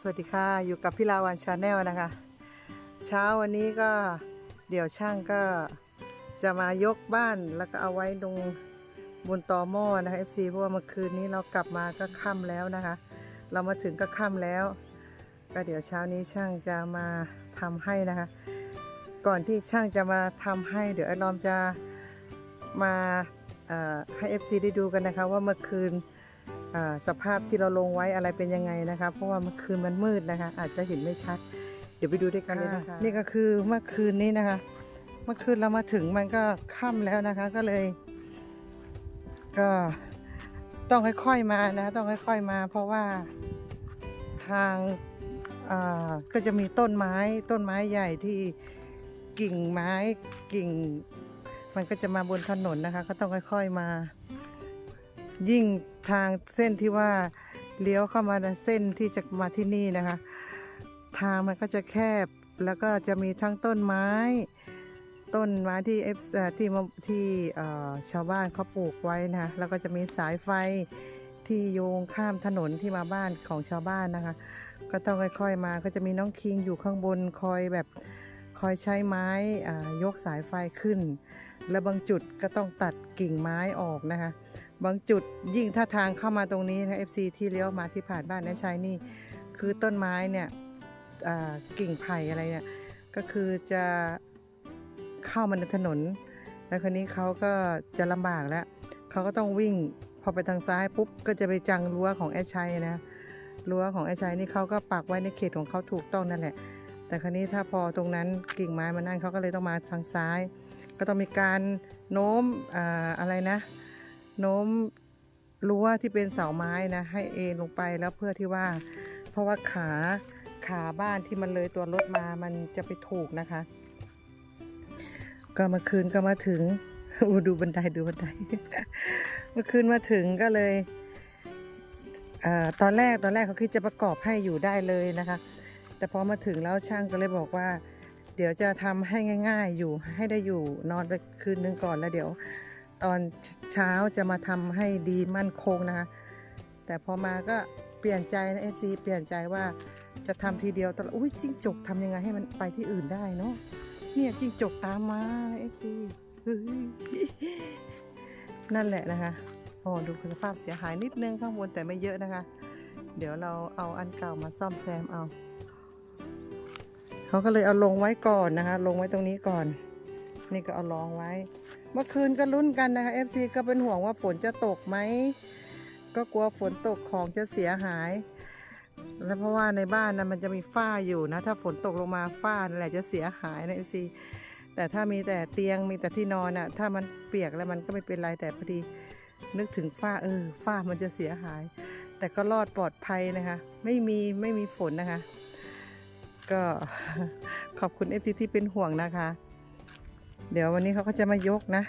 สวัสดีค่ะอยู่กับพี่ลาวันชาแนลนะคะ เช้าวันนี้ก็เดี๋ยวช่างก็จะมายกบ้านแล้วก็เอาไว้ตรงบนตอหม้อนะคะ FC เพราะว่าเมื่อคืนนี้เรากลับมาก็ค่ำแล้วนะคะ เรามาถึงก็ค่ำแล้ว ก็เดี๋ยวเช้านี้ช่างจะมาทำให้นะคะ ก่อนที่ช่างจะมาทำให้ เดี๋ยวไอ้ลอมจะมาเอ่อให้ FC ได้ดูกันนะคะ ว่าเมื่อคืน สภาพที่เราลงไว้อะไรเป็นยังไงนะคะ เพราะว่าเมื่อคืนมันมืดนะคะ อาจจะเห็นไม่ชัด เดี๋ยวไปดูด้วยกันเลยนะคะนี่ก็คือเมื่อคืนนี้นะคะ เมื่อคืนเรามาถึงมันก็ค่ำแล้วนะคะ ก็เลย ก็ต้องค่อยๆมานะ ต้องค่อยๆมา เพราะว่าทางอ่าก็จะมีต้นไม้ต้นไม้ใหญ่ที่กิ่งไม้กิ่ง มันก็จะมาบนถนนนะคะ ก็ต้องค่อย ๆมา ยิ่งทางเส้นที่ว่าเลี้ยวเข้ามาเส้นที่จะมาที่นี่นะคะ ทางมันก็จะแคบแล้วก็จะมีทั้งต้นไม้ ต้นไม้ที่เอฟที่ที่เอ่ชาวบ้านเขาปลูกไว้นะคะแล้วก็จะมีสายไฟที่โยงข้ามถนนที่มาบ้านของชาวบ้านนะคะ ก็ต้องค่อยๆมาก็จะมีน้องคิงอยู่ข้างบนคอยแบบ คอยใช้ไม้ยกสายไฟขึ้น และบางจุดก็ต้องตัดกิ่งไม้ออกนะคะ บางจุดยิ่งถ้าทางเข้ามาตรงนี้นะ FC ที่เลี้ยวมาที่ผ่านบ้านนายชัยนี่ คือต้นไม้เนี่ยกิ่งไผ่อะไรเนี่ยก็คือจะเข้ามาในถนน แล้วคนนี้เขาก็จะลำบากแล้วเขาก็ต้องวิ่งพอไปทางซ้ายปุ๊บก็จะไปจังรั้วของแอชัยนะรั้วของแอชัยนี่เขาก็ปักไว้ในเขตของเขาถูกต้องนั่นแหละ แต่คราวนี้ถ้าพอตรงนั้นกิ่งไม้มันนั่นเขาก็เลยต้องมาทางซ้าย ก็ต้องมีการโน้มออะไรนะ โน้มรั้วที่เป็นเสาไม้นะ ให้เอนลงไปแล้วเพื่อที่ว่า เพราะว่าขาขาบ้านที่มันเลยตัวรถมามันจะไปถูกนะคะ ก็มื่อคืนก็มาถึงอู้ดูบันไดดูบันไดเมื่อคืนมาถึงก็เลยเอตอนแรกตอนแรกเขาคิดจะประกอบให้อยู่ได้เลยนะคะ แต่พอมาถึงแล้วช่างก็เลยบอกว่า เดี๋ยวจะทำให้ง่าย ๆ อยู่ให้ได้อยู่นอนไปคืนนึงก่อนแล้วเดี๋ยว ตอนเช้าจะมาทำให้ดีมั่นคงนะคะ แต่พอมาก็เปลี่ยนใจนะ FC เปลี่ยนใจว่าจะทำทีเดียวตลอดอุ้ยจิ้งจกทำยังไงให้มันไปที่อื่นได้เนาะเนี่ยจิ้งจกตามมานะ FC เฮ้ยนั่นแหละนะคะโอ้ดูคุณภาพเสียหายนิดนึงข้างบนแต่ไม่เยอะนะคะ เดี๋ยวเราเอาอันเก่ามาซ่อมแซมเอา เขาก็เลยเอาลงไว้ก่อนนะคะ ลงไว้ตรงนี้ก่อน นี่ก็เอารองไว้ เมื่อคืนก็ลุ้นกันนะคะ FC ก็เป็นห่วงว่าฝนจะตกไหม ก็กลัวฝนตกของจะเสียหาย แล้วเพราะว่าในบ้านนะมันจะมีฝ้าอยู่นะ ถ้าฝนตกลงมาฝ้านั่นแหละจะเสียหายนะ FC แต่ถ้ามีแต่เตียงมีแต่ที่นอนอะ ถ้ามันเปียกแล้วมันก็ไม่เป็นไรแต่พอดีนึกถึงฝ้าเออฝ้ามันจะเสียหาย แต่ก็รอดปลอดภัยนะคะ ไม่มีไม่มีฝนนะคะ ก็ขอบคุณ FC ที่เป็นห่วงนะคะ เดี๋ยววันนี้เขาก็จะมายกนะ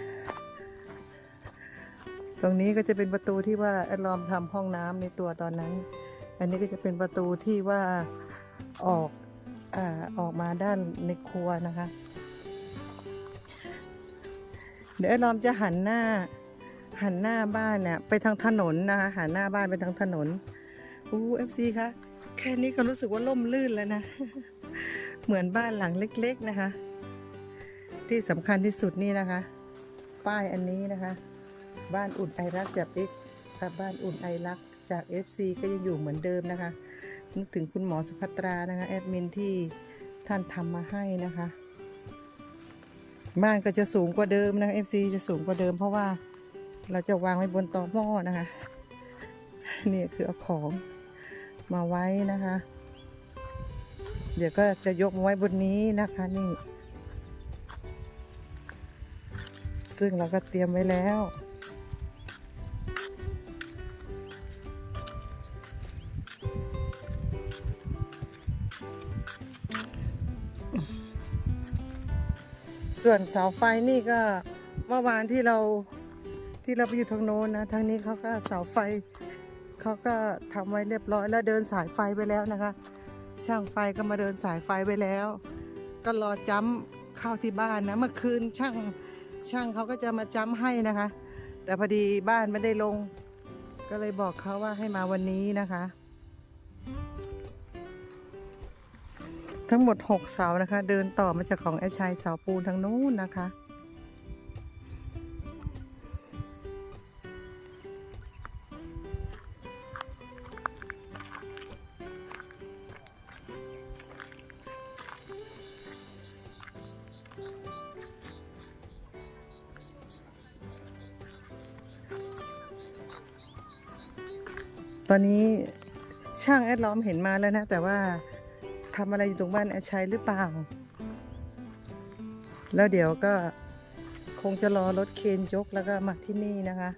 ตรงนี้ก็จะเป็นประตูที่ว่าแอดลอมทำห้องน้ำในตัวตอนนั้น อันนี้ก็จะเป็นประตูที่ว่าออกอ่าออกมาด้านในครัวนะคะ เดี๋ยวแอดลอมจะหันหน้าหันหน้าบ้านเนี่ยไปทางถนนนะคะหันหน้าบ้านไปทางถนนอู้เอฟซีคะ แค่นี้ก็รู้สึกว่าล่มลื่นแล้วนะ เหมือนบ้านหลังเล็ก ๆนะคะ ที่สำคัญที่สุดนี่นะคะ ป้ายอันนี้นะคะ บ้านอุ่นไอรักจากเอ็กกับบ้านอุ่นไอรักจาก FC ก็ยังอยู่เหมือนเดิมนะคะนึกถึงคุณหมอสุภัตรานะคะแอดมินที่ท่านทำมาให้นะคะ บ้านก็จะสูงกว่าเดิมนะคะ FC จะสูงกว่าเดิม เพราะว่าเราจะวางไว้บนตอหม้อนะคะ นี่คือเอาของ มาไว้นะคะ เดี๋ยวก็จะยกมาไว้บนนี้นะคะนี่ ซึ่งเราก็เตรียมไว้แล้วส่วนเสาไฟนี่ก็เมื่อวานที่เราที่เราไปอยู่ทางโน้นนะทางนี้เขาก็เสาไฟ เขาก็ทำไว้เรียบร้อยแล้วเดินสายไฟไปแล้วนะคะ ช่างไฟก็มาเดินสายไฟไปแล้ว ก็รอจ้ำเข้าที่บ้านนะเมื่อคืนช่างช่างเขาก็จะมาจ้ำให้นะคะ แต่พอดีบ้านไม่ได้ลง ก็เลยบอกเขาว่าให้มาวันนี้นะคะ ทั้งหมดหกเสานะคะ เดินต่อมาจากของไอ้ชายเสาปูนทางนู้นนะคะ ตอนนี้ช่างแอดล้อมเห็นมาแล้วนะ แต่ว่าทำอะไรอยู่ตรงบ้านแอดชัยหรือเปล่า แล้วเดี๋ยวก็คงจะรอรถเคนยกแล้วก็มาที่นี่นะคะ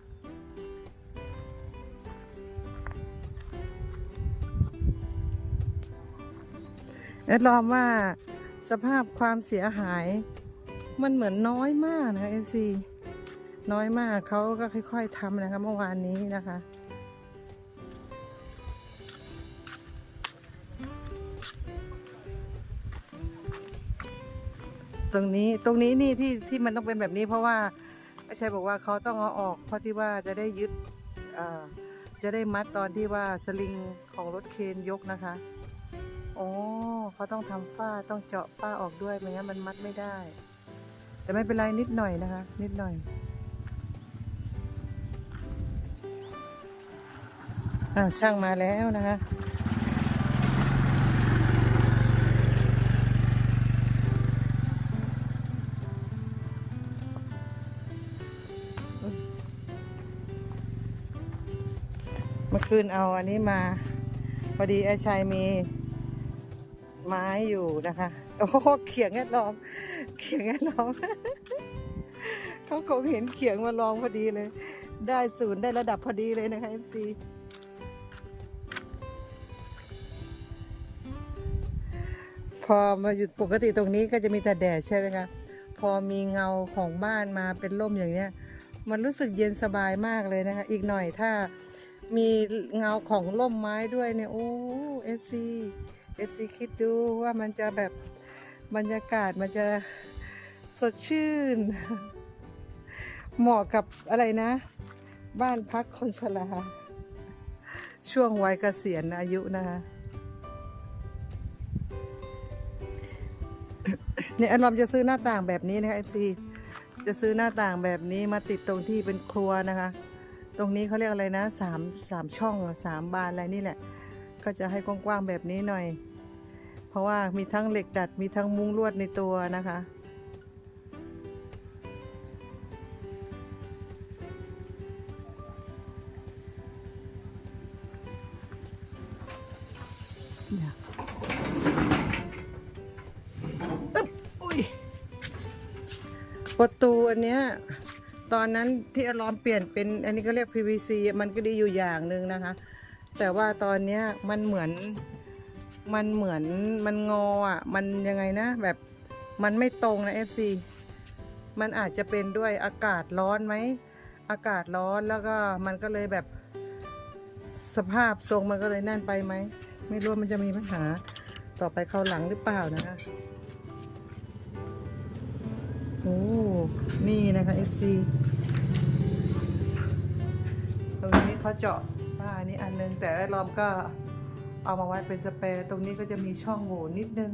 แอดล้อมว่าสภาพความเสียหายมันเหมือนน้อยมากนะคะ FC น้อยมากเขาก็ค่อย ๆทำนะคะเมื่อวานนี้นะคะ ตรงนี้ตรงนี้นี่ที่ที่มันต้องเป็นแบบนี้ เพราะว่าไม่ใช่บอกว่าเขาต้องเอาออก เพราะที่ว่าจะได้ยึดจะได้มัดตอนที่ว่าสลิงของรถเคนยกนะคะโอ๋อเขาต้องทำฝ้าต้องเจาะฝ้าออกด้วยไม่งั้นมันมัดไม่ได้ แต่ไม่เป็นไรนิดหน่อยนะคะ นิดหน่อยอ่าช่างมาแล้วนะคะ เมื่อคืนเอาอันนี้มา พอดีไอ้ชายมีไม้อยู่นะคะ โอ้เขียงแอดลอง เขียงแอดลอง เขาคงเห็นเขียงมาลองพอดีเลย ได้ศูนย์ได้ระดับพอดีเลยนะคะ FC พอมาอยู่ปกติตรงนี้ก็จะมีแต่แดดใช่ไหมคะพอมีเงาของบ้านมาเป็นร่มอย่างเนี้ย มันรู้สึกเย็นสบายมากเลยนะคะ อีกหน่อยถ้า มีเงาของร่มไม้ด้วยเนี่ย โอ้ FC FC คิดดูว่ามันจะแบบบรรยากาศมันจะสดชื่น เหมาะกับอะไรนะ บ้านพักคนชราช่วงวัยเกษียณอายุนะคะเนี่ยอารมณ์จะซื้อหน้าต่างแบบนี้นะคะ FC จะซื้อหน้าต่างแบบนี้มาติดตรงที่เป็นครัวนะคะ ตรงนี้เขาเรียกอะไรนะสามสามช่องสามบานอะไรนี่แหละ ก็จะให้กว้างๆแบบนี้หน่อย เพราะว่ามีทั้งเหล็กดัดมีทั้งมุ้งลวดในตัวนะคะเนี่ยอึ๊บอุ้ยประตูอันเนี้ย ตอนนั้นที่อารอมเปลี่ยนเป็นอันนี้ก็เรียก PVC มันก็ดีอยู่อย่างหนึ่งนะคะ แต่ว่าตอนเนี้ยมันเหมือนมันเหมือนมันงออะมันยังไงนะ แบบมันไม่ตรงนะ FC มันอาจจะเป็นด้วยอากาศร้อนไหมอากาศร้อนแล้วก็มันก็เลยแบบสภาพทรงมันก็เลยแน่นไปไหม ไม่รู้มันจะมีปัญหาต่อไปเข้าหลังหรือเปล่านะคะ อ้นี่นะคะ FC ตรงนี้เขาเจาะผ้านนี้อันนึง แต่ไอ้ลอมก็เอามาไว้เป็นสเปรย์ตรงนี้ก็จะมีช่องโหว่นิดนึง